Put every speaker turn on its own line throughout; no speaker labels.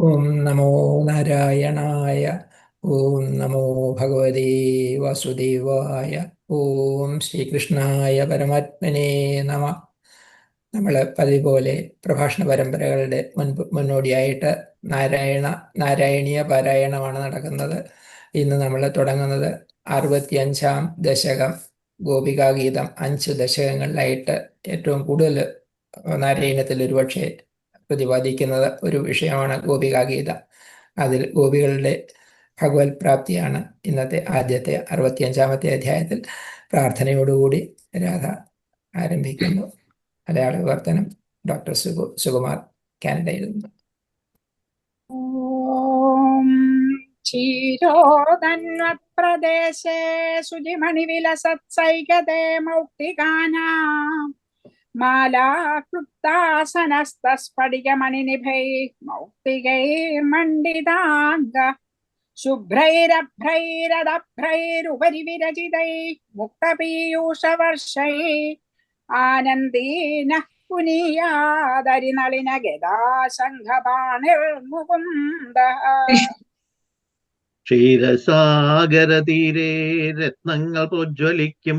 ഓം നമോ നാരായണായ ഓം നമോ ഭഗവതേ വാസുദേവായ ഓം ശ്രീകൃഷ്ണായ പരമാത്മനെ നമ. നമ്മൾ പതിപോലെ പോലെ പ്രഭാഷണ പരമ്പരകളുടെ മുൻപ് മുന്നോടിയായിട്ട് നാരായണ നാരായണീയ പാരായണമാണ് നടക്കുന്നത്. ഇന്ന് നമ്മൾ തുടങ്ങുന്നത് അറുപത്തിയഞ്ചാം ദശകം ഗോപികാഗീതം അഞ്ച് ദശകങ്ങളിലായിട്ട് ഏറ്റവും കൂടുതൽ നാരായണത്തിൽ ഒരുപക്ഷെ പ്രതിപാദിക്കുന്നത് ഒരു വിഷയമാണ് ഗോപികാഗീത. അതിൽ ഗോപികളുടെ ഭഗവത് പ്രാപ്തിയാണ് ഇന്നത്തെ ആദ്യത്തെ അറുപത്തിയഞ്ചാമത്തെ അധ്യായത്തിൽ പ്രാർത്ഥനയോടുകൂടി രാധ ആരംഭിക്കുന്നു. മലയാള വിവർത്തനം ഡോക്ടർ സുഗു സുകുമാർ കാനഡയിൽ നിന്ന്.
ക്ഷീരോദന്വപ്രദേശേ ശുചിമണിവിലസത്സൈകതേ മൗക്തികാനാം. മൗക്തികൈർമണ്ഡിതാംഗ ശുഭ്രൈരഭ്രൈരദഭ്രൈരുപരി വിരചിതൈ മുക്തപീയൂഷവർഷൈ ആനന്ദീന പുനീയാദരിനളിന ഗദാശംഖപാണിർമുകുന്ദ
ക്ഷീരസാഗരതീരേ രത്നങ്ങൾ പ്രോജ്വലിക്കും.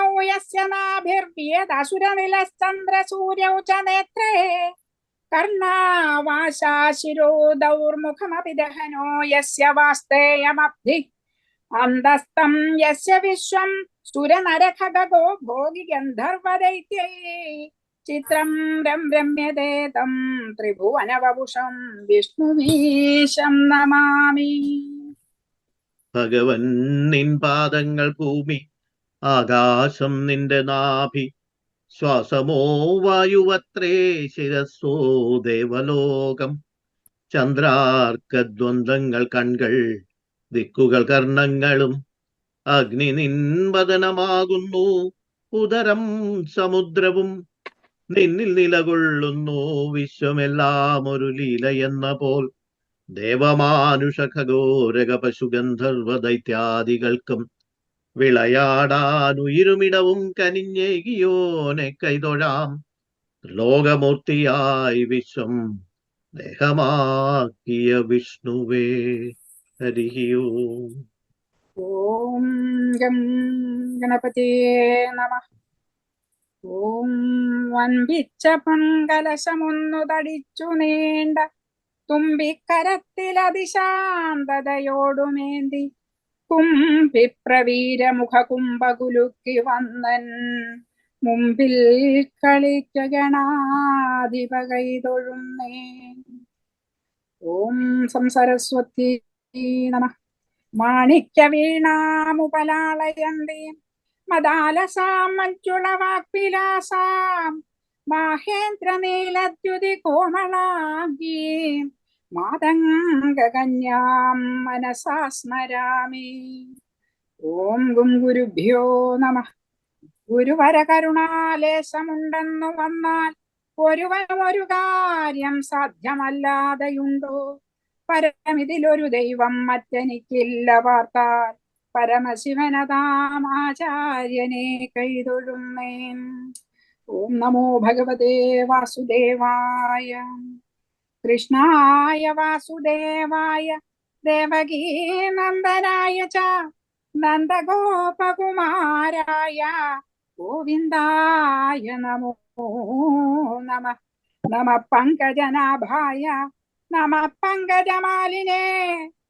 യസ്യ നാഭിർവ്യദസുരനിലശ്ചന്ദ്രസൂര്യൗ ച നേത്രേ. കർണാവാശാശിരോ ദൗർമുഖമപി ദഹനോ യസ്യ വാസ്തേയമബ്ധി. അന്തസ്തം യസ്യ വിശ്വം സുരനരഖഗോ ഭോഗി ഗന്ധർവദൈത്യൈ. ചിത്രം രം രമ്യതേ തം ത്രിഭുവനവപുഷം വിഷ്ണുവീശം നമാമി.
ഭഗവൻ നിൻ പാദങ്ങൾ ഭൂമി ആകാശം നിന്റെ നാഭി. ശ്വാസമോ വായുവത്രേ ശിരസ്സോ ദേവലോകം. ചന്ദ്രാർക്കദ്വന്ദ്ങ്ങൾ കൺകൾ ദിക്കുകൾ കർണങ്ങളും അഗ്നി നിൻപതനമാകുന്നു ഉദരം സമുദ്രവും നിന്നിൽ നിലകൊള്ളുന്നു. വിശ്വമെല്ലാം ഒരു ലീല എന്ന പോൽ. ദേവമാനുഷ ഖഗോരക പശുഗന്ധർവ ദൈത്യാദികൾക്കും വിളയാടാൻ ഉയിരുമിടവും കനിഞ്ഞേകിയോനെ കൈതൊഴാം. ലോകമൂർത്തിയായി വിശ്വം ദേഹമാക്കിയ വിഷ്ണുവേ ഹരിയോ
ഓം ഗണപതേ നമ. ഓം വൻപിച്ച പൊൻകലശമൊന്നു തടിച്ചു നീണ്ട തുമ്പിക്കരത്തിലതിശാന്തതയോടുമേന്തി കുംഭിപ്രവീര മുഖകുംഭകുലുക്കി വന്നൻ മുമ്പിൽ കളിക്ക ഗണാധിപ കൈതൊഴുന്നേ ഓം സംസരസ്വതി നമ. മാണിക്യ വീണാമുപലാളയന്തി. മദാലസാം മഞ്ജുളവാക്വിലാസാം മാഹേന്ദ്ര നീലദ്യുതി കോമളാംഗീ മാതംഗകന്യാം മനസാ സ്മരാമി. ഓം ഗും ഗുരുഭ്യോ നമ. ഗുരുവര കരുണാലേശമുണ്ടെന്നു വന്നാൽ ഒരുവനും ഒരു കാര്യം സാധ്യമല്ലാതെയുണ്ടോ? പരമിതിലൊരു ദൈവം മറ്റെനിക്കില്ല പാർത്താൽ പരമശിവനതാം ആചാര്യനെ കൈതൊഴുന്നേൻ. ഓം നമോ ഭഗവതേ വാസുദേവായ. കൃഷ്ണായ വാസുദേവായ ദേവകീ നന്ദനായ ച നന്ദഗോപകുമാരായ ഗോവിന്ദായ നമോ നമ. നമ പങ്കജനാഭായ നമ പങ്കജമാലിനേ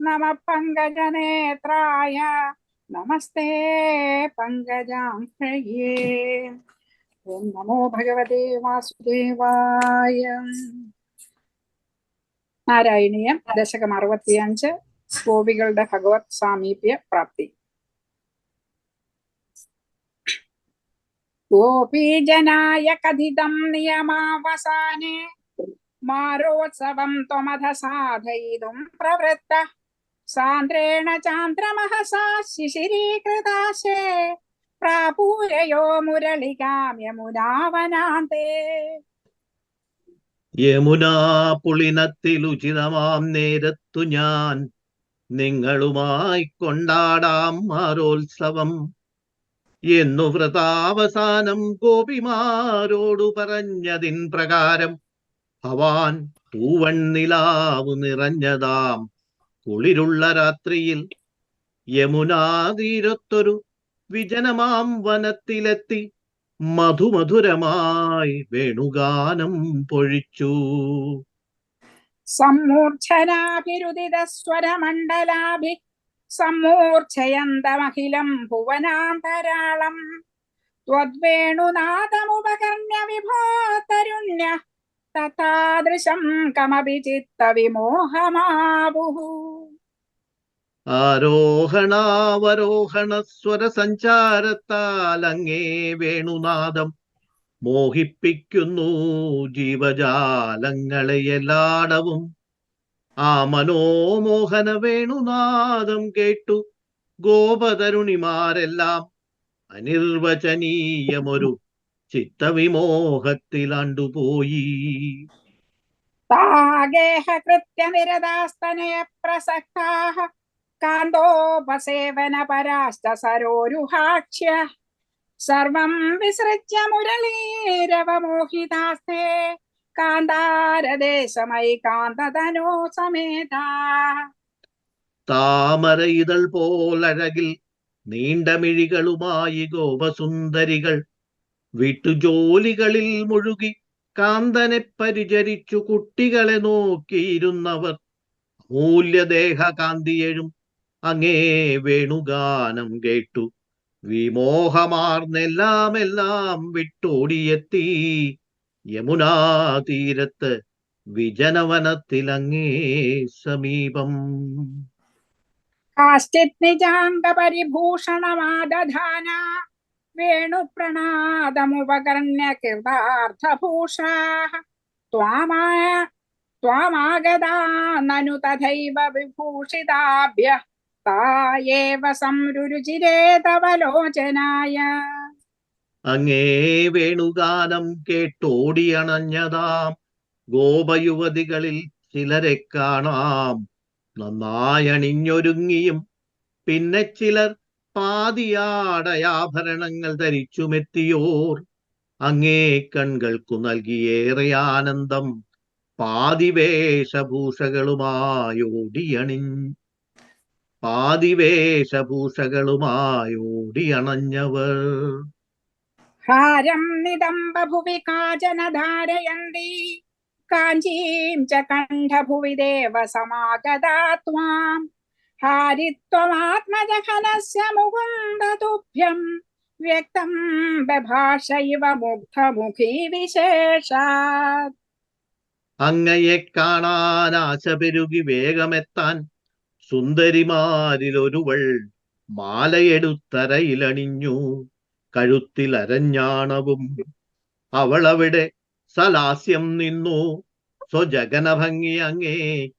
നമ പങ്കജനേത്രായ. നമസ്തേ പങ്കജാംശയേ ഓം നമോ ഭഗവതേ വാസുദേവായ. നാരായണീയം ദശകം അറുപത്തിയഞ്ച് ഗോപികളുടെ ഭഗവത് സാമീപ്യ പ്രാപ്തി. ഗോപീജനായ കഥിതം നിയമാവസാനേ മാരോത്സവം ത്വമധ സാധയിതും പ്രവൃത്ത. സാന്ദ്രേണ ചാന്ദ്രമഹസാ ശിശിരീകൃതാശേ. പ്രാപൂരയോ മുരളികാം
യമുനാ പുളിനത്തിൽ ഉചിതമാം നേരത്തു ഞാൻ. നിങ്ങളുമായി കൊണ്ടാടാം മാരോത്സവം. എന്നു വ്രതാവസാനം ഗോപിമാരോടു പറഞ്ഞതിൻ പ്രകാരം ഭവാൻ തൂവണ്ണിലാവു നിറഞ്ഞതാം. കുളിരുള്ള രാത്രിയിൽ യമുനാതീരത്തൊരു വിജനമാം വനത്തിലെത്തി. മധുമധുരമായി വേണുഗാനം പൊഴിച്ചു.
സമ്മൂർച്ഛനാഭിരുദിതസ്വരമണ്ഡലാഭി സമ്മൂർച്ഛയന്തമഖിലം ഭുവനാന്തരാളം. ത്വദ്വേണുനാദമുപകർണ്യ വിഭോ തരുണ്യ തഥാദൃശം കമപി
വിമോഹമാബുഹൂ സ്വര സഞ്ചാരത്താൽ അങ്ങേ വേണുനാദം മോഹിപ്പിക്കുന്നു ജീവജാലങ്ങളെ എല്ലാടവും ആ മനോമോഹന വേണുനാദം കേട്ടു ഗോപതരുണിമാരെല്ലാം. അനിർവചനീയമൊരു ചിത്തവിമോഹത്തിലാണ്ടുപോയി.
താഗേഹ കൃത്യനിരതാസ്തനയ പ്രസക്താः കാന്തോപസേവന പരാശ്ച സരോരുഹാക്ഷ്യ സർവം വിസൃജ്യ മുരളീരവമോഹിതാസ്തേ. കാന്താരദേശമയി കാന്തതനോ സമേത.
താമര ഇതൾ പോലഴകിൽ നീണ്ടമിഴികളുമായി ഗോപസുന്ദരികൾ വീട്ടുജോലികളിൽ മുഴുകി കാന്തനെ പരിചരിച്ചു കുട്ടികളെ നോക്കിയിരുന്നവർ. അമൂല്യദേഹ കാന്തിയഴും അങ്ങേ വേണുഗാനം കേട്ടു വിമോഹമാർന്നെല്ലാം എല്ലാം വിട്ടോടിയെത്തി യമുനാ തീരത്ത് വിജനവനത്തിലങ്ങേ സമീപം
കാശ്ചിത് നിജാംഗപരിഭൂഷണമാദധാന വേണുപ്രണാദമുപകർണ്യ കൃതാർത്ഥഭൂഷാः त्वामाय त्वामागता ननु तथैव विभूषिताभ्यः തായേവ
അങ്ങേ വേണുഗാനം കേട്ടോടിയണഞ്ഞതാം ഗോപയുവതികളിൽ ചിലരെ കാണാം. നന്നായണിഞ്ഞൊരുങ്ങിയും പിന്നെ ചിലർ പാതിയാടയാഭരണങ്ങൾ ധരിച്ചുമെത്തിയോർ. അങ്ങേ കൺകൾക്കു നൽകിയേറെ ആനന്ദം. പാതിവേഷഭൂഷകളുമായോടിയണിഞ്ഞു പാതിവേഷഭൂഷകളുമായോടിയണഞ്ഞവർ.
ഹാരം നിതംബഭുവി കാചന ധാരയന്തി കാഞ്ചീം ച കണ്ഠഭുവി ദേവ സമാഗതാത്വാം ഹാരിത്വമാത്മജഹനസ്യ മുകുന്ദ തുഭ്യം വ്യക്തം ബഭാഷ ഇവ മുഗ്ധമുഖി വിശേഷാത്.
അങ്ങയെ കാണാൻ ആശ പെരുകി വേഗമെത്താൻ സുന്ദരിമാരിലൊരുവൾ മാലയെടുത്തരയിലണിഞ്ഞു കഴുത്തിൽ അരഞ്ഞാണവും അവളവിടെ സലാസ്യം നിന്നു സ്വജഗനഭംഗി അങ്ങേ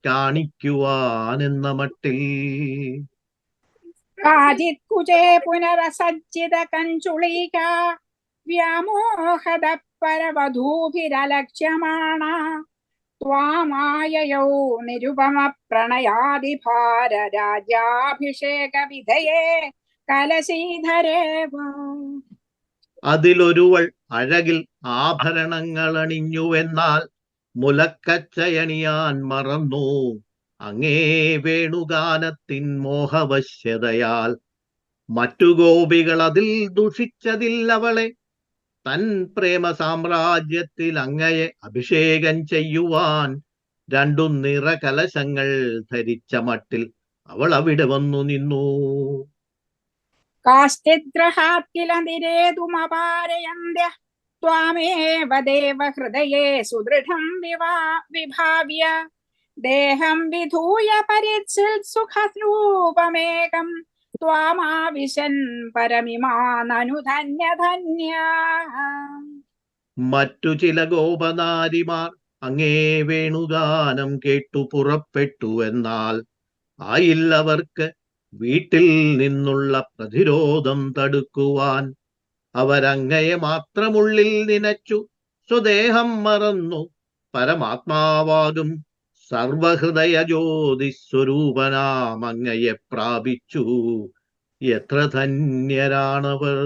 കാണിക്കുവാനെന്ന മട്ടിൽ.
പുനരസജ്ജിത കഞ്ചുളിക വ്യാമോഹത പരവധൂഭിരലക്ഷ്യമാണ ത്വാമായയൗ നിരുപമ പ്രണയാതിഭാരരാജാഭിഷേക വിധയേ കലശീധരേ
അതിലൊരുവൾ അഴകിൽ ആഭരണങ്ങൾ അണിഞ്ഞുവെന്നാൽ മുലക്കച്ചയണിയാൻ മറന്നു. അങ്ങേ വേണുഗാനത്തിൻ മോഹവശ്യതയാൽ മറ്റു ഗോപികൾ അതിൽ ദുഷിച്ചതില്ലവളെ തൻ പ്രേമ സാമ്രാജ്യത്തിൽ അങ്ങയെ അഭിഷേകം ചെയ്യുവാൻ രണ്ടു നിറകലശങ്ങൾ ധരിച്ച മട്ടിൽ അവൾ അവിടെ വന്നു നിന്നു.
കാശ്ചിദ്രഹാത്തിലതിരേതുമപാരയന്ത്യ ദേഹം വിധൂയ ത്വാമാവിശൻ
മറ്റു ചില ഗോപനാരിമാർ അങ്ങേ വേണുഗാനം കേട്ടു പുറപ്പെട്ടു എന്നാൽ ആയില്ലവർക്ക് വീട്ടിൽ നിന്നുള്ള പ്രതിരോധം തടുക്കുവാൻ അവരങ്ങയെ മാത്രമുള്ളിൽ നനച്ചു സ്വദേഹം മറന്നു പരമാത്മാവാകും സർവഹൃദയ ജ്യോതിസ്വരൂപനാമങ്ങയെ പ്രാപിച്ചു. എത്ര ധന്യരാണവർ.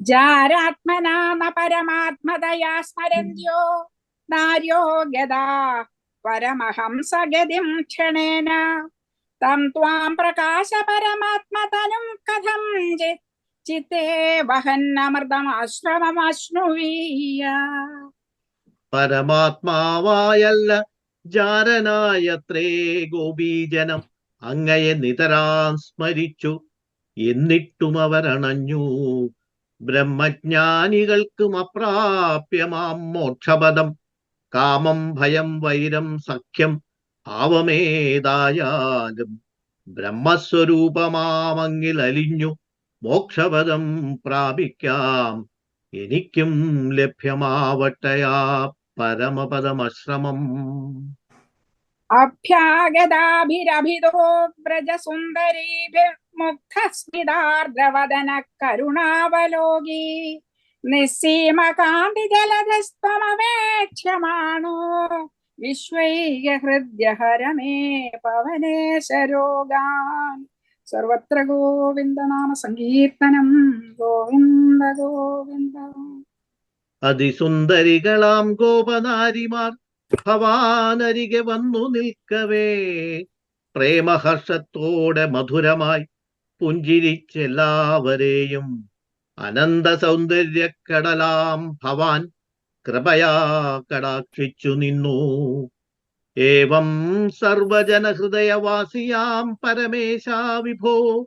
ജാരാത്മനാമ പരമാത്മതയാ സ്മരന്ത്യോ. നാര്യോഗ്യത പരമഹംസഗതിം ക്ഷണേന. തം ത്വാം പ്രകാശ പരമാത്മതനും കഥം ചിത്തേ വഹന്നമൃതമാശ്രമമാശ്നുവീയ
പരമാത്മാവായല്ല ജാരനായത്രേ ഗോപീജനം അങ്ങയെ നിതരാൻ സ്മരിച്ചു. എന്നിട്ടും അവരണഞ്ഞു. ബ്രഹ്മജ്ഞാനികൾക്കും അപ്രാപ്യമാം മോക്ഷപദം. കാമം ഭയം വൈരം സഖ്യം ഭാവമേതായാലും ബ്രഹ്മസ്വരൂപമാമങ്ങിൽ അലിഞ്ഞു. മോക്ഷപദം പ്രാപിക്കാം. എനിക്കും ലഭ്യമാവട്ടയാ. പരമപദമശ്രമം.
അഭ്യാഗതാഭിരഭിതോ വ്രജസുന്ദരീഭിർമുഗ്ധസ്മിതാർദ്രവദന കരുണാവലോകി നിസ്സീമകാന്തി ജലധസ്ത്വമവേക്ഷ്യമാണോ പവനേശ പവനേശരോഗാൻ. സർവത്ര ഗോവിന്ദനാമ സങ്കീർത്തനം ഗോവിന്ദ ഗോവിന്ദ.
അതിസുന്ദരികളാം ഗോപനാരിമാർ ഭവാനരികെ വന്നു നിൽക്കവേ. പ്രേമഹർഷത്തോടെ മധുരമായി പുഞ്ചിരിച്ചെല്ലാവരെയും അനന്ത സൗന്ദര്യക്കടലാം ഭവാൻ കൃപയാ കടാക്ഷിച്ചു നിന്നു. ഏവം സർവജനഹൃദയവാസിയാം പരമേശാ വിഭോ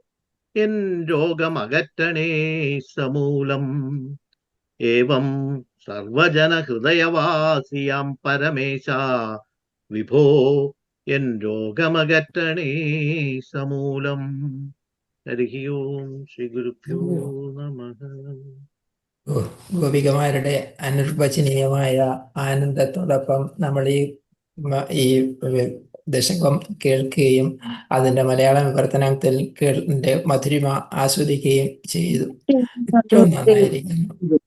എൻ രോഗമകറ്റണേ സമൂലം. ഏവം സർവജനഹൃദയവാസിയാം പരമേശ. വിഭോ എൻ രോഗമകറ്റണേ സമൂലം. ഹരി ഓം ശ്രീ ഗുരുഭ്യോ നമ.
ഗോപികമാരുടെ അനുർവചനീയമായ ആനന്ദത്തോടൊപ്പം നമ്മൾ ഈ ഈ ദശകം കേൾക്കുകയും അതിന്റെ മലയാള വിവർത്തനത്തിൽ കേൾ- മധുരിമ ആസ്വദിക്കുകയും ചെയ്തു. ഏറ്റവും നന്നായിരിക്കുന്നു.